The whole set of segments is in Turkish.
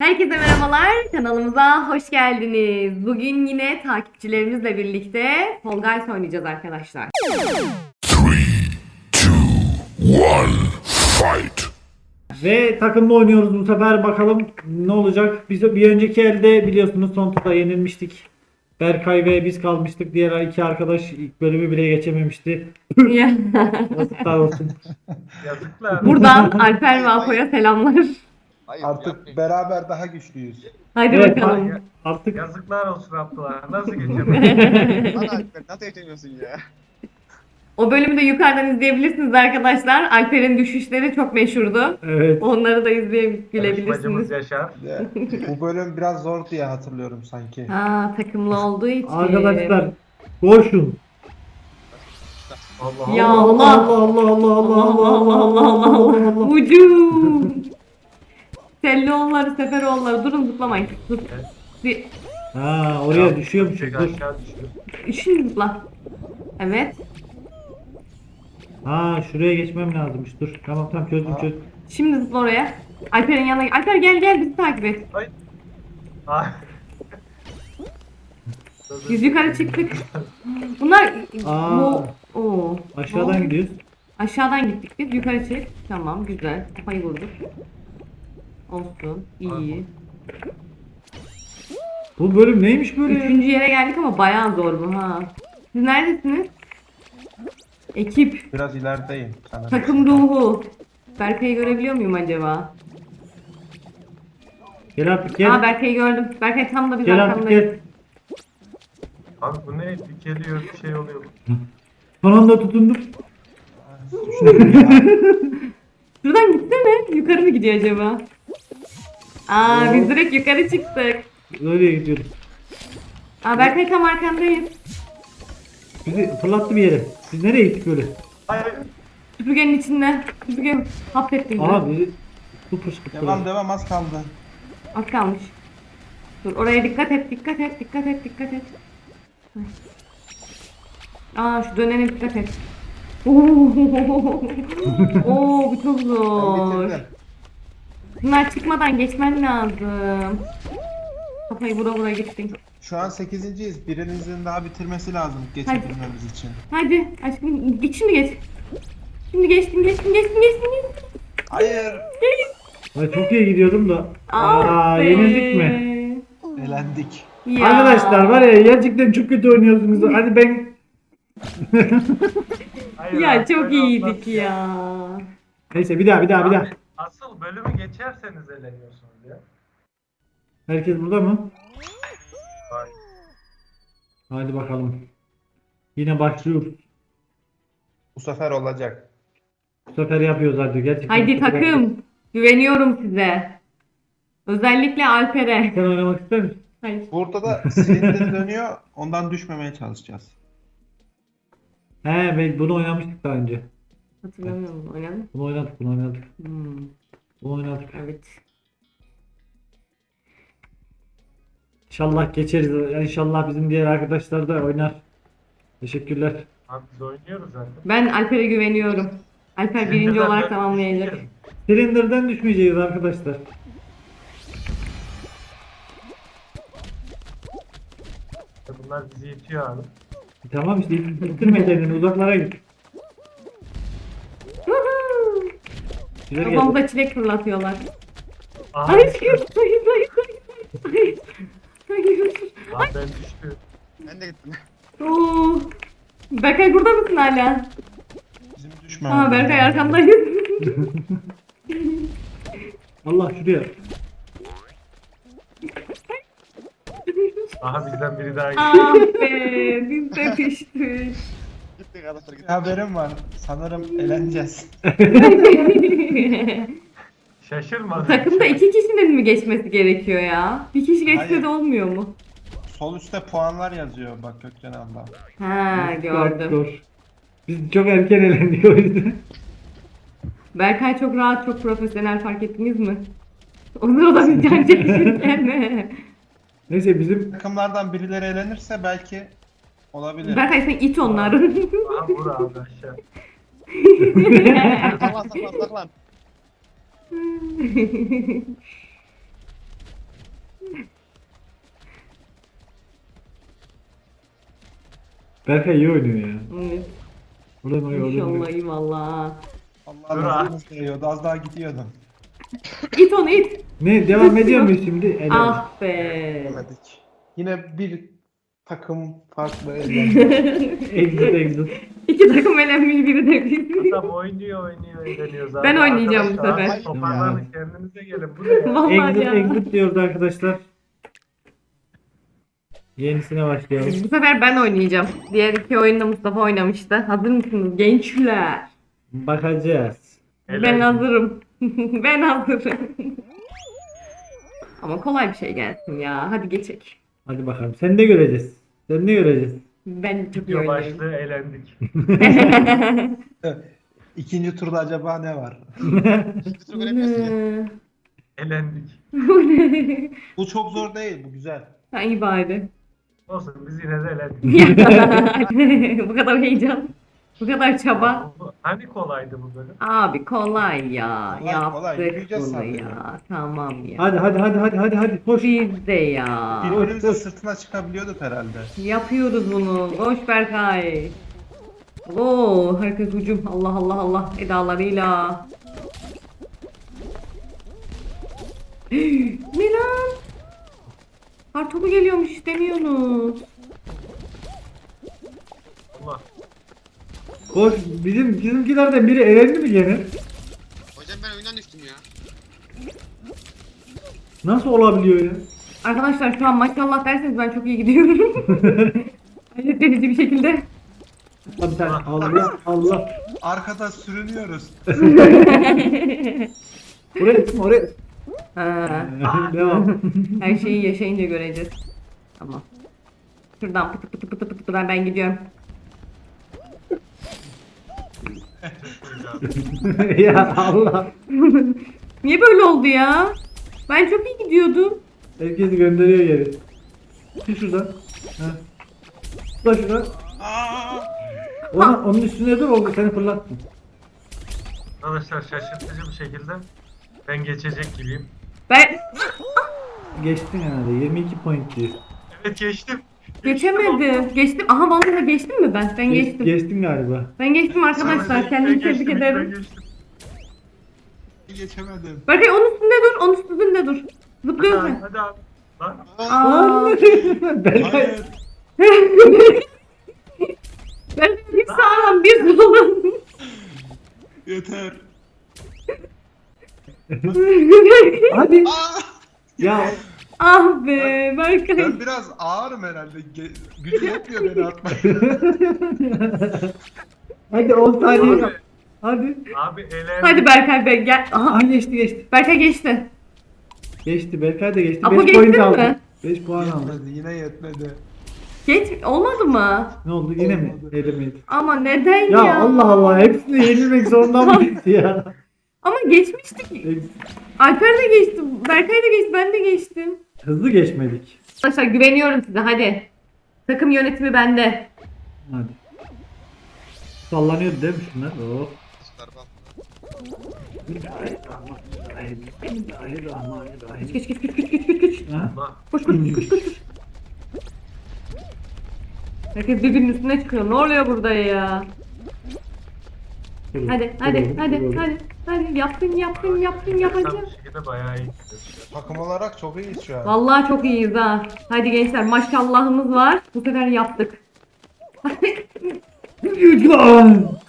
Herkese merhabalar, kanalımıza hoş geldiniz. Bugün yine takipçilerimizle birlikte Fall Guys oynayacağız arkadaşlar. Three, two, one, fight. Ve takımla oynuyoruz bu sefer bakalım ne olacak. Biz bir önceki elde biliyorsunuz son turda yenilmiştik. Berkay ve biz kalmıştık. Diğer iki arkadaş ilk bölümü bile geçememişti. Yazıklar olsun. Yazıklar. Buradan Alper ve Apo'ya selamlar. Hayır, Artık yapmayın. beraber daha güçlüyüz. Hadi Evet, bakalım. Artık Yazıklar olsun Abdullah. Nasıl geçemedin? Bana Alper nasıl geçemiyorsun ya? O bölümü de yukarıdan izleyebilirsiniz arkadaşlar. Alper'in düşüşleri çok meşhurdu. evet. Onları da Yarışmacımız izleyebilirsiniz. Yaşar. Ya, bu bölüm biraz zor diye hatırlıyorum sanki. Ha takımlı olduğu için. Arkadaşlar koşun. Allah Ya Allah. Allah. Allah Allah Allah Allah Allah Allah Allah Allah. Ucum. Telloğulları, Seferoğulları durun zıplamayın. Dur. Bir, Ha oraya düşüyormuş. Çek Dur. aşağı düşüyor. Şimdi zıpla. Evet. Ha şuraya geçmem lazımmış. Dur. Tamam tamam çözdüm Ha. çözdüm. Şimdi zıpla oraya. Alper'in yanına gel. Alper gel gel bizi takip et. Ay. Biz yukarı çıktık. Bunlar Aa. bu Oo. Aşağıdan gidiyoruz. Aşağıdan gittik biz. Yukarı çık. Tamam güzel. Kafayı vurduk. Olsun. iyi. Bu bölüm neymiş böyle? Üçüncü yere geldik ama bayağı zor bu ha. Siz neredesiniz? Ekip. Biraz ilerideyim sanırım. Takım ruhu. Berkay'ı görebiliyor muyum acaba? Gel artık gel. Aa Berkay'ı gördüm. Berkay tam da biz Gel artık arkamdayız. gel. Abi bu ne? Dikeliyor bir şey oluyor. Son anda tutundum. Şuradan gitsene. Yukarı mı gidiyor acaba? Aa biz direkt yukarı çıktık. Öyle gidiyoruz. Aa Berkay tam arkandayız. Bizi fırlattı bir yere. Biz nereye gittik böyle? Hayır. Süpürgenin içinde. Süpürge hapsetti bizi. Aa bizi su fışkırttı. Devam devam az kaldı. Az kalmış. Dur oraya dikkat et, dikkat et, dikkat et, dikkat et. Aa şu dönene dikkat et. Oo, Oo bu çok Ben zor. bitirdim. Bunlar çıkmadan geçmen lazım. Kafayı vura vura gittin. Şu an 8.yiz. Birinizin daha bitirmesi lazım geçebilmemiz için. Hadi aşkım geç şimdi geç. Şimdi geçtin geçtin geçtin geçtin geçtin. Hayır. Ay, çok iyi gidiyordum da. Ah Aa, yenildik mi? Elendik. Ya. Arkadaşlar var ya gerçekten çok kötü oynuyorsunuz. Hadi ben Hayır Ya abi, çok iyiydik ya. Neyse bir daha bir daha bir daha. Asıl bölümü geçerseniz eleniyorsunuz ya. Herkes burada mı? Hayır. Hadi bakalım. Yine başlıyoruz. Bu sefer olacak. Bu sefer yapıyoruz hadi gerçekten. Haydi takım. Güveniyorum size. Özellikle Alper'e. Sen oynamak ister misin? Hayır. Burada da silindir dönüyor. Ondan düşmemeye çalışacağız. He ben bunu oynamıştık daha önce. Hatırlamıyorum. Oynadın mı? Bunu oynadık bunu oynadık. Hmm, Bunu oynadık. evet. İnşallah geçeriz. İnşallah bizim diğer arkadaşlar da oynar. Teşekkürler. Abi biz oynuyoruz zaten. Ben Alper'e güveniyorum. Alper birinci olarak tamamlayacak. Silindirden düşmeyeceğiz arkadaşlar. Bunlar bizi itiyor abi. Tamam işte ittirme kendini uzaklara git. Güzel geldi. Kafamıza çilek fırlatıyorlar. Aha, Hayır, hayır, hayır, hayır, hayır, hayır. Abi ben düştüm. Ben de gittim. Oo. Berkay burada mısın hala? Bizim düşmememiz Aa Berkay arkamdayız. Allah şuraya. Aha bizden biri daha gitti. ah be, biz de piştik. Gittik arkadaşlar gittik. Haberim var. Sanırım eleneceğiz. Şaşırmadım. Takımda iki kişinin mi geçmesi gerekiyor ya? Bir kişi geçse Hayır. de olmuyor mu? Sol üstte puanlar yazıyor bak Gökçen abla. Ha gördüm. Dur. Biz çok erken elendik o yüzden. Berkay çok rahat, çok profesyonel fark ettiniz mi? O sırada bir can çekişirken. Neyse bizim Takımlardan birileri elenirse belki olabilir. Berkay sen it onları. Aha vur abi aşağı saklan saklan saklan. Berkay iyi oynuyor ya. Evet. Buradan oraya oradan İnşallah oraya. eyvallah. Dur ha. Allah'ım nasıl geliyordu az daha gidiyordu. İt onu it. Ne devam ediyor muyuz şimdi? Helal. Ah be. Yine bir takım farklı. Exit exit. İki takım elenmiş biri de. Adam oynuyor oynuyor eğleniyor zaten. Ben oynayacağım bu Arkadaşlar, sefer. Toparlanın kendinize gelin. Bu ne ya? Vallahi Exit ya. exit diyoruz arkadaşlar. Yenisine başlayalım. Bu sefer ben oynayacağım. Diğer iki oyunda Mustafa oynamıştı. Hazır mısınız gençler? Bakacağız. Ben hazırım. ben hazırım. Ama kolay bir şey gelsin ya. Hadi geçek. Hadi bakalım. Sen de göreceğiz. Sen de göreceğiz. Ben çok iyi Video oynuyorum. başlığı eğlendik. İkinci turda acaba ne var? Bir tur göremiyorsun ya. Eğlendik. Bu çok zor değil. Bu güzel. ha iyi bari. Olsun biz yine de eğlendik. bu kadar heyecan. Bu kadar çaba. Hani kolaydı bu bölüm? Abi kolay ya. Kolay, Yaptık kolay. Yürüyeceğiz bunu sadece. ya. Tamam ya. Hadi hadi hadi hadi hadi hadi koş. Biz de ya. Birbirimizin sırtına çıkabiliyorduk herhalde. Yapıyoruz bunu. Koş Berkay. Oo, herkes hücum. Allah Allah Allah edalarıyla. lan? Kartopu geliyormuş istemiyorsunuz. Allah. Koş. Bizim bizimkilerden biri elendi mi gene? Hocam ben oyundan düştüm ya. Nasıl olabiliyor ya? Arkadaşlar şu an maşallah derseniz ben çok iyi gidiyorum. Hayret verici bir şekilde. Abi sen Allah Allah. Arkada sürünüyoruz. Oraya gitme oraya. Ha, Devam. her şeyi yaşayınca göreceğiz. Tamam. Şuradan pıtı pıtı pıtı pıtı ben, ben gidiyorum. ya Allah. Niye böyle oldu ya? Ben çok iyi gidiyordum. Herkesi gönderiyor geri. Çık şuradan. Ha. Tıkla şuradan. Ona, onun üstüne dur oldu seni fırlattım. Arkadaşlar şaşırtıcı bir şekilde ben geçecek gibiyim. Ben Geçtin herhalde 22 point diyor. Evet geçtim. Geçemedim. Geçtim. Aha vallahi geçtim mi ben? Ben Geç- geçtim. Geçtin galiba. Ben geçtim arkadaşlar. Kendimi tebrik ederim. Geçemedim. Berkay onun üstünde dur. Onun üstünde dur. Hadi Zıplıyorsun. abi, hadi abi. Lan Aa, Berkay. Hayır. ben bir sağlam bir solum. Yeter. Hadi. Aa! Ya ah be Berkay. Ben biraz ağırım herhalde. Ge- gücü yetmiyor beni atmaya. hadi 10 saniye abi. Hadi. abi eğlendik. Hadi Berkay be gel. Aha Aha geçti geçti. Berkay geçti. Geçti Berkay da geçti. Apo 5 geçtin point mi? aldı. 5 puan aldı. yetmedi. Yine yetmedi. Geç olmadı mı? Ne oldu yine mi? Olmadı. Ama neden ya? Ya Allah Allah hepsini yenilmek zorunda mıyız ya? Ama geçmiştik. Alper de geçti. Berkay da geçti. Ben de geçtim. Hızlı geçmedik. Arkadaşlar güveniyorum size hadi. Takım yönetimi bende. Hadi. Sallanıyordu değil mi şunlar? Oh. Süper bak. Bismillahirrahmanirrahim. Geç geç geç geç geç geç geç. Ha? Koş koş koş koş koş. Herkes birbirinin üstüne çıkıyor. Ne oluyor burada ya? Hadi hadi hadi hadi. Hadi yaptın yaptın yaptın Tam yapacağım. bir şekilde bayağı iyi. Takım olarak çok iyiyiz şu an. Vallahi çok iyiyiz ha. Hadi gençler maşallahımız var. Bu sefer yaptık.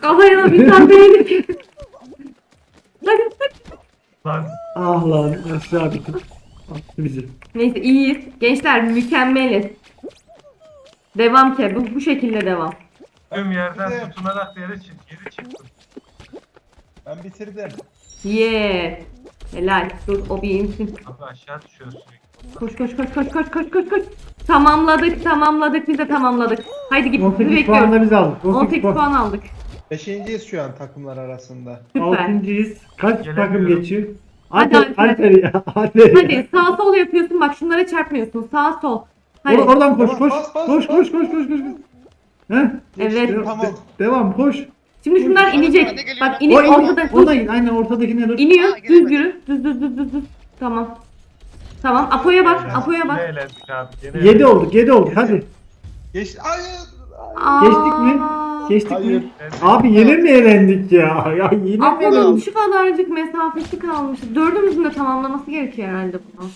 Kafaya bir tane beğendik. Hadi hadi. Lan Ah lan aşağı bir tık. Attı bizi. Neyse iyiyiz. Gençler mükemmeliz. Devam ki bu, bu şekilde devam. tüm yerden tutunarak yere çık, geri çıktım. Ben bitirdim. Yeah. Helal. Dur o bir insin. Abi aşağı düşüyoruz sürekli. Koş koş koş koş koş koş koş koş. Tamamladık tamamladık biz de tamamladık. Haydi git sizi 18 puan da biz aldık. 18 puan aldık. Beşinciyiz şu an takımlar arasında. Süper. Altıncıyız. Kaç takım Gelemiyorum. geçiyor? Hadi Alper, Alper. Alper ya. Alper. Hadi sağ sol yapıyorsun bak şunlara çarpmıyorsun. Sağ sol. Hadi. Or- oradan koş koş. bas, bas, Koş bas. koş koş koş koş. Heh. Evet. Devam, Tamam. de- devam koş. Şimdi şunlar inecek. geliyor. Bak O, iniyor o, ortada. o da in. Aynen ortadakine dur. İniyor. Aa, Düz yürü. Düz düz düz düz düz. Tamam. Tamam. Apo'ya bak. Apo'ya Yine bak. eğlendik abi. Yine 7 olduk 7 olduk hadi. Geç. Hayır. Aa. Geçtik mi? Geçtik Hayır. mi? Abi yine mi eğlendik ya? Ya yine mi Apo'nun eğlendik? şu kadarcık mesafesi kalmış. Dördümüzün de tamamlaması gerekiyor herhalde bunu.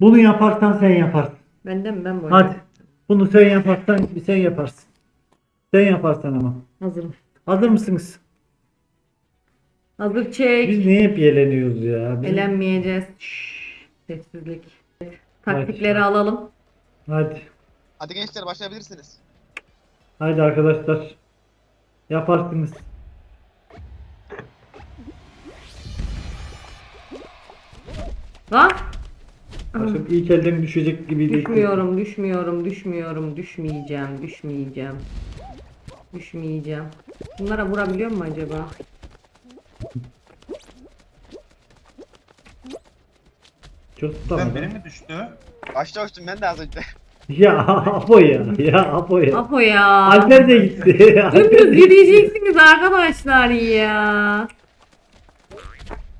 Bunu yaparsan sen yaparsın. Benden mi ben bu Hadi. Bunu sen yaparsan sen yaparsın. Sen yaparsan ama. Hazırım. Hazır mısınız? Hazır çek. Biz niye hep eğleniyoruz ya? Biz- Elenmeyeceğiz. Şşş, sessizlik. Taktikleri Hadi. alalım. Hadi. Hadi gençler başlayabilirsiniz. Hadi arkadaşlar. Yaparsınız. Lan. Başım ilk elden düşecek gibi değil. Düşmüyorum, düşmüyorum, düşmüyorum, düşmeyeceğim, düşmeyeceğim. Düşmeyeceğim. Bunlara vurabiliyor mu acaba? Çok Sen tamam. biri mi düştü? Başta uçtum ben de az önce. Ya Apo ya. Ya Apo ya. Apo ya. Alper de gitti. Dümdüz yürüyeceksiniz arkadaşlar ya.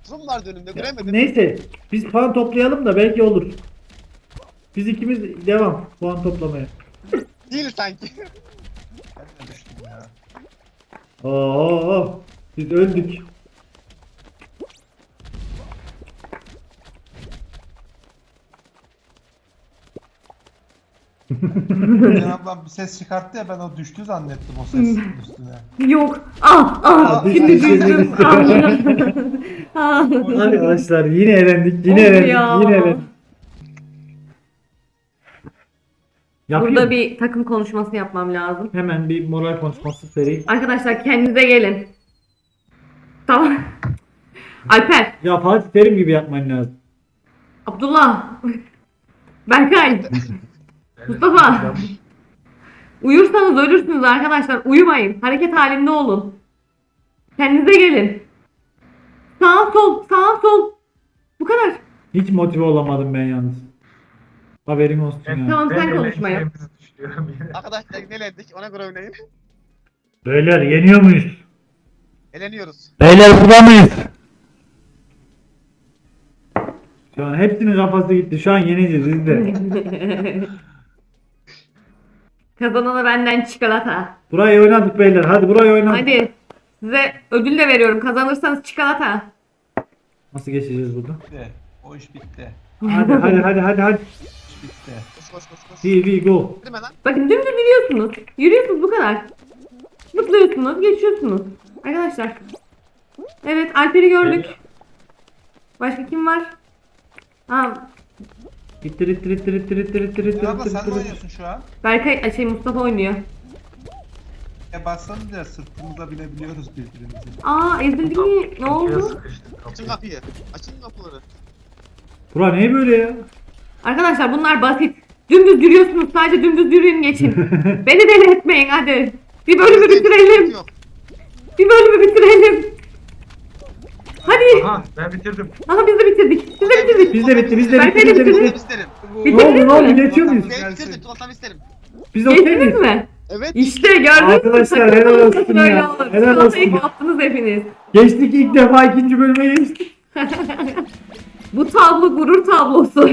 Zoom vardı önümde göremedim. Neyse. Biz puan toplayalım da belki olur. Biz ikimiz devam puan toplamaya. Değil sanki. Ben de düştüm ya. Oo, biz öldük. Can ablam bir ses çıkarttı ya ben o düştü zannettim o ses üstüne. Yok. Ah ah. Aa, Şimdi biz- düştüm. Ah. Arkadaşlar yine elendik, yine Of elendik, ya. yine elendik. Yapayım. Burada bir takım konuşması yapmam lazım. Hemen bir moral konuşması vereyim. Arkadaşlar kendinize gelin. Tamam. Alper, Ya Fatih Terim gibi yapman lazım. Abdullah, Berkay, Mustafa. Uyursanız ölürsünüz arkadaşlar. Uyumayın. Hareket halinde olun. Kendinize gelin. Sağ sol, sağ sol. Bu kadar. Hiç motive olamadım ben yalnız. Haberin olsun ya. Tamam, sen konuşma ya. eğleneceğimizi düşünüyorum yine. Arkadaşlar nelerdik ona göre oynayın. Beyler yeniyor muyuz? Eleniyoruz. Beyler burada mıyız? Şu an hepsinin kafası gitti. Şu an yeneceğiz biz de. Kazanana benden çikolata. Burayı oynadık beyler. Hadi burayı oynadık. Hadi. Size ödül de veriyorum. Kazanırsanız çikolata. Nasıl geçeceğiz burada? Bitti. O iş bitti. Hadi hadi hadi hadi hadi. Bitti. Koş koş koş koş. Here we go. Girme lan. Bakın dümdüz yürüyorsunuz. Yürüyorsunuz bu kadar. Zıplıyorsunuz, geçiyorsunuz. Arkadaşlar. Evet, Alper'i gördük. Başka kim var? Ha, ittir ittir ittir ittir ittir ittir Can abla sen mi oynuyorsun şu an? Berkay, ay şey Mustafa oynuyor. E bassanız ya sırtımıza binebiliyoruz birbirimizi. Aa, ezildik mi? Ne oldu? Açın kapıyı. Açın kapıları. Bura ne böyle ya? Arkadaşlar bunlar basit. Dümdüz yürüyorsunuz. Sadece dümdüz yürüyün geçin. Beni deli etmeyin hadi. Bir bölümü bitirelim. Yok. Bir bölümü bitirelim. Hadi. Aha ben bitirdim. Aha biz de bitirdik. Biz de bitirdik. Biz de bitti biz de bitti biz de bitti. isterim. Ne oldu ne oldu geçiyor muyuz? Ben bitirdim. Tulasam isterim. Biz okey Geçtiniz miyiz? mi? Evet. İşte gördünüz mü? Arkadaşlar, Takım helal olsun böyle ya. olur. Helal Çikolatayı olsun. kaptınız hepiniz. Geçtik ilk defa ikinci bölüme geçtik. Bu tablo gurur tablosu.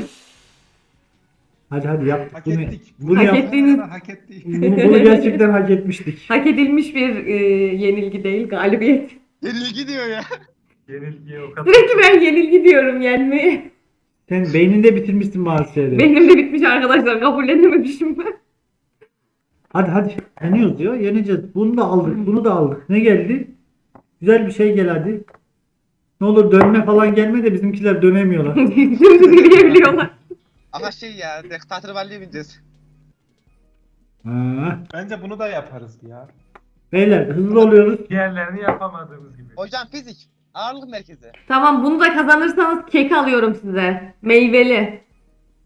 Hadi hadi yap. Hak Bunu, ettik. bunu, Hak yap. ettiğiniz- Hak ettik. Bunu, bunu gerçekten hak etmiştik. Hak edilmiş bir e, yenilgi değil, galibiyet. Yenilgi diyor ya. Yenilgiye o kadar. Sürekli ben yenilgi diyorum yenmeyi. Sen beyninde bitirmişsin bazı şeyleri. Benim de bitmiş arkadaşlar, kabullenememişim ben. Hadi hadi. Yeniyoruz ya. Yeneceğiz. Bunu da aldık. Bunu da aldık. Ne geldi? Güzel bir şey gel hadi. Ne olur dönme falan gelme de bizimkiler dönemiyorlar. Dümdüz yürüyebiliyorlar. Ama şey ya. Tahtır valliye bineceğiz. Ha. Bence bunu da yaparız ya. Beyler hızlı oluyoruz. Diğerlerini yapamadığımız gibi. Hocam fizik. Ağırlık merkezi. Tamam bunu da kazanırsanız kek alıyorum size. Meyveli.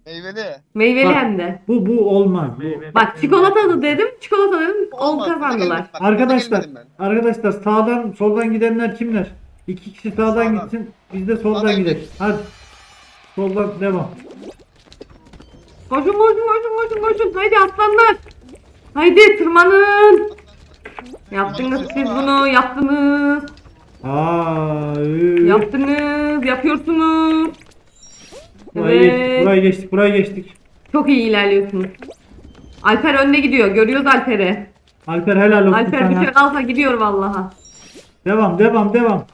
Meyveli. Meyveli Bak. hem de. Bu bu olmaz. Bu. Meyve- Bak çikolatalı dedim, çikolata dedim, Olmaz, buna kazandılar. gelmedim bak, buna Arkadaşlar, gelmedim ben. arkadaşlar sağdan soldan gidenler kimler? İki kişi sağdan, Sağdan. gitsin. Biz de soldan Sağdan gidelim. gidelim. Hadi. Soldan devam. Koşun koşun koşun koşun koşun. Haydi aslanlar. Haydi tırmanın. Yaptınız siz bunu, yaptınız. Aa. Yaptınız, yapıyorsunuz. Burayı geçtik, Evet. burayı geçtik, burayı geçtik. Çok iyi ilerliyorsunuz. Alper önde gidiyor. Görüyoruz Alper'i. Alper helal olsun Alper sana. bitiyor. Alfa gidiyor vallaha. Devam devam devam.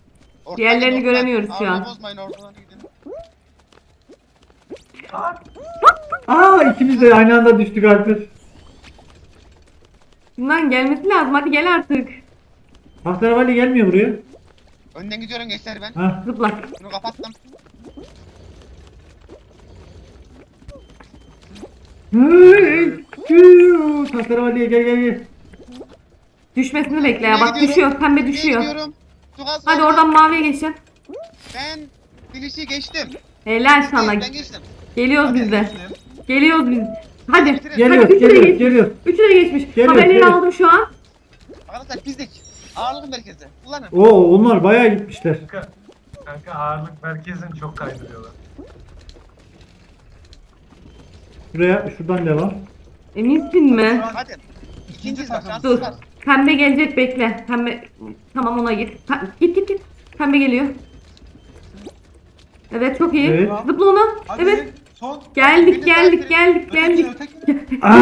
Diğerlerini göremiyoruz şu an. Bozmayın oradan gidin. Aa ikimiz de aynı anda düştük Alper. Bundan gelmesi lazım. Hadi gel artık. Tahterevalli gelmiyor buraya. Önden gidiyorum gençler ben. Ha. Zıpla. Bunu kapattım. Tahterevalliye gel gel gel. Düşmesini bekle ya. Bak gidiyorum? düşüyor. Pembe Nereye düşüyor. gidiyorum? Hadi var. oradan maviye geçeceksin. Ben Bilişi geçtim. Helal sana. Ben geçtim. Geliyoruz biz de. Geliyoruz biz. Hadi. Geliyoruz Hadi üçü de geliyoruz geçmiş. geliyoruz. Üçü de geçmiş. Haberleri aldım şu an. Arkadaşlar bizdik. Ağırlık merkezi. Kullanın. Oo onlar bayağı gitmişler. Kanka, kanka ağırlık merkezini çok kaydırıyorlar. Şuraya şuradan devam. Eminsin mi? Hadi. İkinci bak Dur. var. Pembe gelecek bekle. Pembe tamam ona git. Pa- git git git. Pembe geliyor. Evet çok iyi. Evet. Zıpla ona. Hadi. Evet. Son. Geldik geldik geldik geldik. Aa,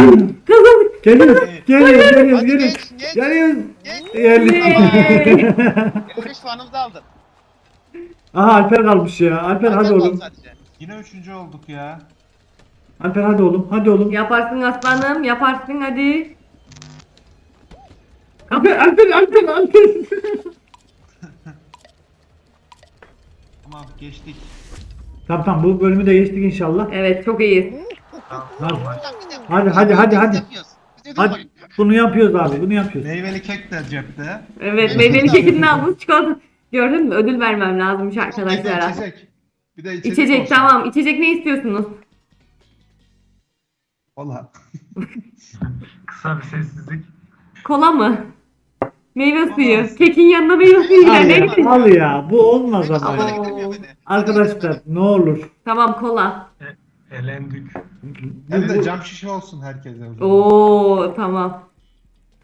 Kazandık. geliyoruz geliyoruz geliyoruz Hadi geliyoruz. geç, geç. Geliyoruz. Geldik. Yay. 55 puanımızı aldık. Aha Alper kalmış ya. Alper hadi Alper oğlum. sadece. Yine üçüncü olduk ya. Alper hadi oğlum. Hadi oğlum. Yaparsın aslanım yaparsın hadi. Alper Alper Alper Alper. Tamam geçtik. Tamam tamam bu bölümü de geçtik inşallah. Evet çok iyiyiz. Tamam, Hadi. tamam. Hadi, hadi, hadi, hadi. Hadi bunu yapıyoruz abi bunu yapıyoruz. Meyveli kek de cepte. Evet meyveli kekini aldınız çikolata. Gördün mü? Ödül vermem lazımmış Bir de arkadaşlara. içecek. Bir de içecek, İçecek olsun. tamam. İçecek ne istiyorsunuz? Valla. Kısa bir sessizlik. Kola mı? Meyve suyu. Kekin yanına meyve suyu. Al ya. Ne ya, al ya bu olmaz ama. ya. beni. Arkadaşlar ne olur. Tamam kola. E, elendik. Hem de bu- cam şişe olsun herkese o zaman. Oo tamam.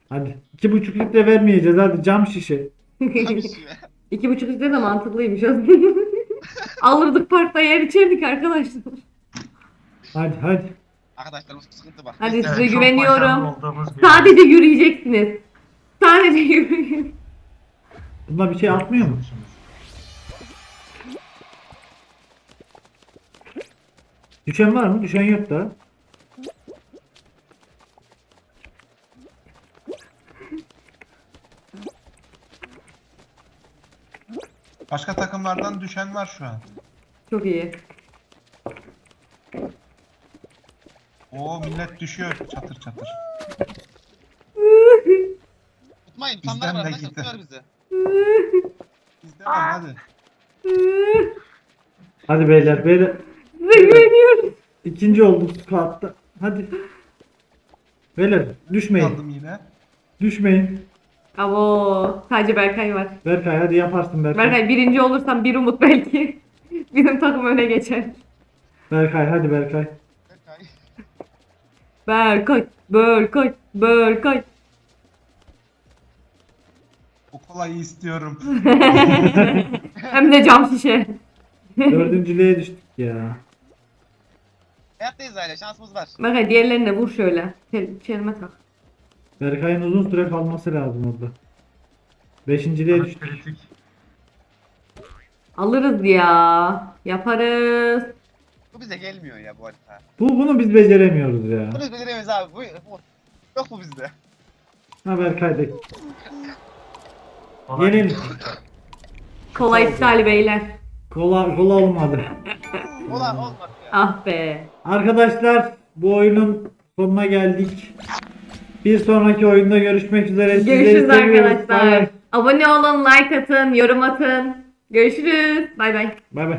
Hadi iki buçuk litre vermeyeceğiz hadi cam şişe. Tabii ki. İki buçuk litre de mantıklıymış aslında. Alırdık parkta yer içerdik arkadaşlar. Hadi hadi. Arkadaşlar bu sıkıntı bak. Hadi size çok güveniyorum. başarılı olduğumuz bir- Sadece yürüyeceksiniz. Sadece yürüyün. Bunda bir şey atmıyor mu? Düşen var mı? Düşen yok da. Başka takımlardan düşen var şu an. Çok iyi. Oo millet düşüyor çatır çatır. Bizden Tamlar de var. Arkadaşlar gitti. tutuyor bizi. Bizde var hadi. Hadi beyler beyler. Size. İkinci olduk squat'ta. Hadi. Beyler düşmeyin. Kaldım yine. Düşmeyin. Abo sadece Berkay var. Berkay hadi yaparsın Berkay. Berkay birinci olursam bir umut belki. Bizim takım öne geçer. Berkay hadi Berkay. Berkay. Berkay, Berkay, Berkay. O kolayı istiyorum. Hem de cam şişe. Dördüncülüğe düştük ya. Hayattayız hala. Şansımız var. Berkay diğerlerine vur şöyle. Çel çelme tak. Berkay'ın uzun süre kalması lazım orada. Beşinciliğe düştük. kritik. Alırız ya. Yaparız. Bu bize gelmiyor ya bu harita. Bu bunu biz beceremiyoruz ya. Bunu beceremeyiz abi. Bu, bu. Yok bu bizde. Ha Berkay da. Kolay iptal beyler. Kola, kola olmadı. Ulan olmadı ya. Ah be. Arkadaşlar bu oyunun sonuna geldik. Bir sonraki oyunda görüşmek üzere. Sizleri Görüşürüz seviyoruz. Bay arkadaşlar. bay. Abone olun, like atın, yorum atın. Görüşürüz. Bay bay. Bay bay.